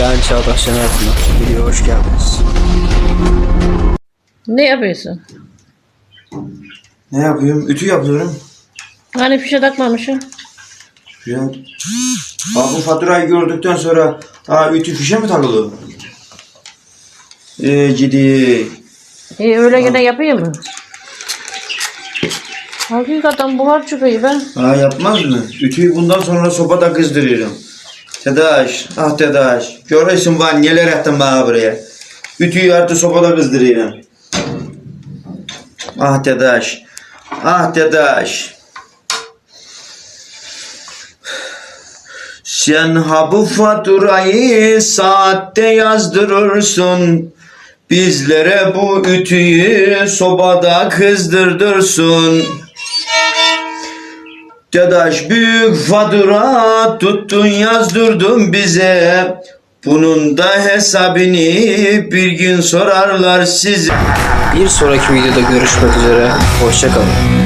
Ben Çağdaş Şener Pınar. Videoya hoş geldiniz. Ne yapıyorsun? Ne yapıyorum? Ütü yapıyorum. Hani fişe takmamışsın? Ya. Bak bu faturayı gördükten sonra ha ütü fişe mi takılı? Ee, gidi. İyi öyle gene yapayım mı? Hakikaten buhar çıkıyor ben. Ha yapmaz mı? Ütüyü bundan sonra sobada kızdırıyorum. Tedaş, ah Tedaş. Görüyorsun bana neler yaptın bana buraya. Ütüyü artık sobada kızdırıyorum. Ah Tedaş. Ah Tedaş. Sen ha bu faturayı saatte yazdırırsın. Bizlere bu ütüyü sobada kızdırdırsın. Dadaş büyük fatura tuttun yazdırdın bize. Bunun da hesabını bir gün sorarlar size. Bir sonraki videoda görüşmek üzere. Hoşçakalın.